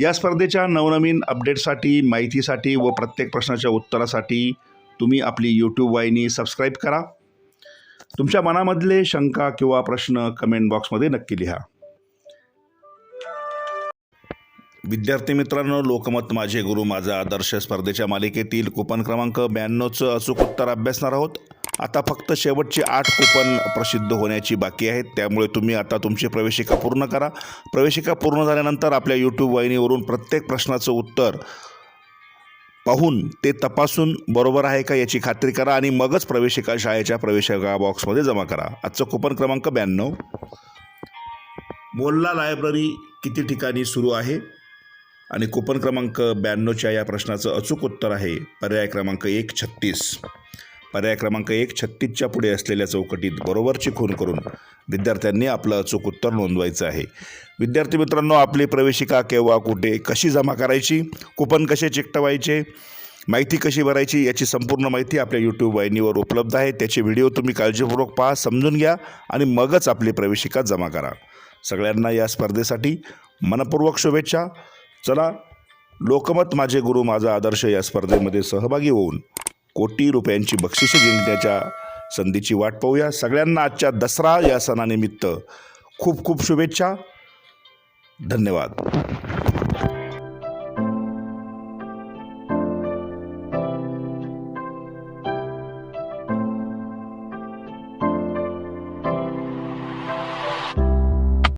या स्पर्धेच्या नवनवीन अपडेटसाठी माहितीसाठी व प्रत्येक प्रश्नाच्या उत्तरासाठी तुम्ही आपली यूट्यूब वाहिनी सबस्क्राईब करा. तुमच्या मनामधले शंका किंवा प्रश्न कमेंट बॉक्समध्ये नक्की लिहा. विद्यार्थी मित्रांनो लोकमत माझे गुरु माझा आदर्श स्पर्धेच्या मालिकेतील कुपन क्रमांक ब्याण्णवचं अचूक उत्तर अभ्यासणार आहोत. आता फक्त शेवटचे आठ कुपन प्रसिद्ध होण्याची बाकी आहेत. त्यामुळे तुम्ही आता तुमची प्रवेशिका पूर्ण करा. प्रवेशिका पूर्ण झाल्यानंतर आपल्या यूट्यूब वाहिनीवरून प्रत्येक प्रश्नाचं उत्तर पाहून ते तपासून बरोबर आहे का याची खात्री करा आणि मगच प्रवेशिका शाळेच्या प्रवेशिका बॉक्समध्ये जमा करा. आजचं कुपन क्रमांक ब्याण्णव. मोल्ला लायब्ररी किती ठिकाणी सुरू आहे? आणि कुपन क्रमांक ब्याण्णवच्या या प्रश्नाचं अचूक उत्तर आहे. पर्याय क्रमांक एक छत्तीस. पर्याय क्रमांक एक छत्तीसच्या पुढे असलेल्या चौकटीत बरोबरची खून करून विद्यार्थ्यांनी आपलं अचूक उत्तर नोंदवायचं आहे. विद्यार्थी मित्रांनो आपली प्रवेशिका केव्हा कुठे कशी जमा करायची कुपन कसे चिकटवायचे माहिती कशी भरायची याची संपूर्ण माहिती आपल्या यूट्यूब वाहिनीवर उपलब्ध आहे. त्याचे व्हिडिओ तुम्ही काळजीपूर्वक पहा समजून घ्या आणि मगच आपली प्रवेशिका जमा करा. सगळ्यांना या स्पर्धेसाठी मनपूर्वक शुभेच्छा. चला लोकमत माझे गुरु माझा आदर्श या स्पर्धेमध्ये सहभागी होऊन कोटी रुपयांची बक्षिसे जिंकण्याच्या संधीची वाट पाहूया. सगळ्यांना आजच्या दसरा या सणानिमित्त खूप खूप शुभेच्छा. धन्यवाद.